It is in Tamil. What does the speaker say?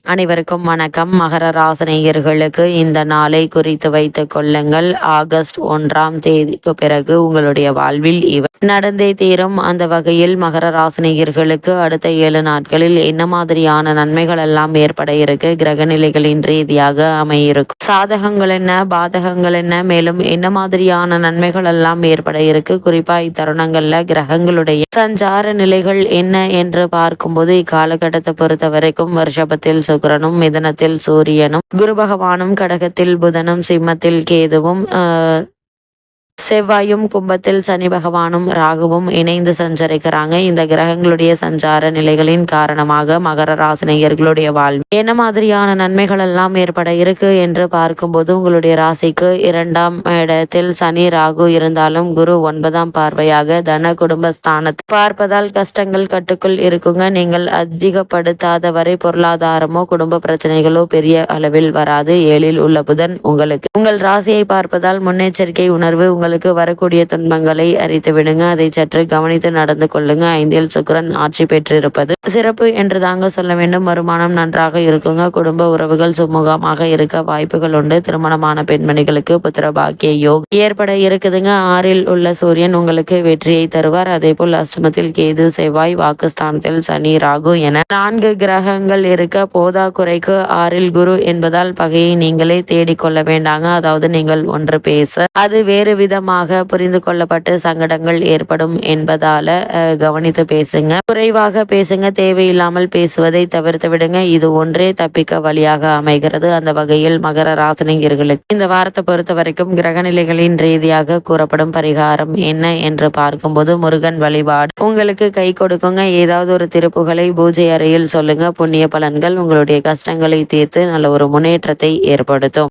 அனைவருக்கும் வணக்கம். மகர ராசனேயர்களுக்கு இந்த நாளை குறித்து வைத்துக் கொள்ளுங்கள். ஆகஸ்ட் ஒன்றாம் தேதிக்கு பிறகு உங்களுடைய வாழ்வில் இவை நடந்தே தீரும். அந்த வகையில் மகர ராசனேயர்களுக்கு அடுத்த ஏழு நாட்களில் என்ன மாதிரியான நன்மைகள் எல்லாம் ஏற்பட இருக்கு? கிரக நிலைகளின் ரீதியாக அமையிருக்கும். சாதகங்கள் என்ன? பாதகங்கள் என்ன? மேலும் என்ன மாதிரியான நன்மைகள் எல்லாம் ஏற்பட இருக்கு? குறிப்பா இத்தருணங்கள்ல கிரகங்களுடைய சஞ்சார நிலைகள் என்ன என்று பார்க்கும்போது இக்காலகட்டத்தை பொறுத்த வரைக்கும் வருஷபத்தில் சுக்கிரனும் மிதனத்தில் சூரியனும் குரு பகவானும் கடகத்தில் புதனும் சிம்மத்தில் கேதுவும் ஆஹ், செவ்வாயும் கும்பத்தில் சனி பகவானும் ராகுவும் இணைந்து சஞ்சரிக்கிறாங்க. இந்த கிரகங்களுடைய சஞ்சார நிலைகளின் காரணமாக மகர ராசினியர்களுடைய வாழ்வு என்ன மாதிரியான நன்மைகள் எல்லாம் ஏற்பட இருக்கு என்று பார்க்கும்போது உங்களுடைய ராசிக்கு இரண்டாம் இடத்தில் சனி ராகு இருந்தாலும் குரு ஒன்பதாம் பார்வையாக தன குடும்ப ஸ்தானத்தை பார்ப்பதால் கஷ்டங்கள் கட்டுக்குள் இருக்குங்க. நீங்கள் அதிகப்படுத்தாத வரை பொருளாதாரமோ குடும்ப பிரச்சனைகளோ பெரிய அளவில் வராது. ஏழில் உள்ள புதன் உங்களுக்கு. உங்கள் ராசியை பார்ப்பதால் முன்னெச்சரிக்கை உணர்வு உங்கள் உங்களுக்கு வரக்கூடிய துன்பங்களை அறித்து விடுங்க. அதை சற்று கவனித்து நடந்து கொள்ளுங்க. ஐந்தில் சுக்கிரன் ஆட்சி பெற்றிருப்பது சிறப்பு என்று தாங்க சொல்ல வேண்டும். வருமானம் நன்றாக இருக்குங்க. குடும்ப உறவுகள் சுமூகமாக இருக்க வாய்ப்புகள் உண்டு. திருமணமான பெண்மணிகளுக்கு புத்திர பாக்கிய யோக் ஏற்பட இருக்குதுங்க. ஆறில் உள்ள சூரியன் உங்களுக்கு வெற்றியை தருவார். அதே போல் அஷ்டமத்தில் கேது செவ்வாய் வாக்குஸ்தானத்தில் சனி ராகு என நான்கு கிரகங்கள் இருக்க போதா குறைக்கு ஆறில் குரு என்பதால் பகையை நீங்களே தேடிக்கொள்ள வேண்டாங்க. அதாவது நீங்கள் ஒன்று பேச அது வேறு ஆழமாக புரிந்து கொள்ளப்பட்டு சங்கடங்கள் ஏற்படும் என்பதால கவனித்து பேசுங்க. குறைவாக பேசுங்க தேவையில்லாமல் பேசுவதை தவிர்த்து விடுங்க. இது ஒன்றே தப்பிக்க வழியாக அமைகிறது. அந்த வகையில் மகர ராசினியர்களுக்கு இந்த வாரத்தை பொறுத்த வரைக்கும் கிரகநிலைகளின் ரீதியாக கூறப்படும் பரிகாரம் என்ன என்று பார்க்கும்போது முருகன் வழிபாடு. உங்களுக்கு கை கொடுக்குங்க. ஏதாவது ஒரு திருப்புகளை பூஜை அறையில் சொல்லுங்க. புண்ணிய பலன்கள் உங்களுடைய கஷ்டங்களை தீர்த்து நல்ல ஒரு முன்னேற்றத்தை ஏற்படுத்தும்.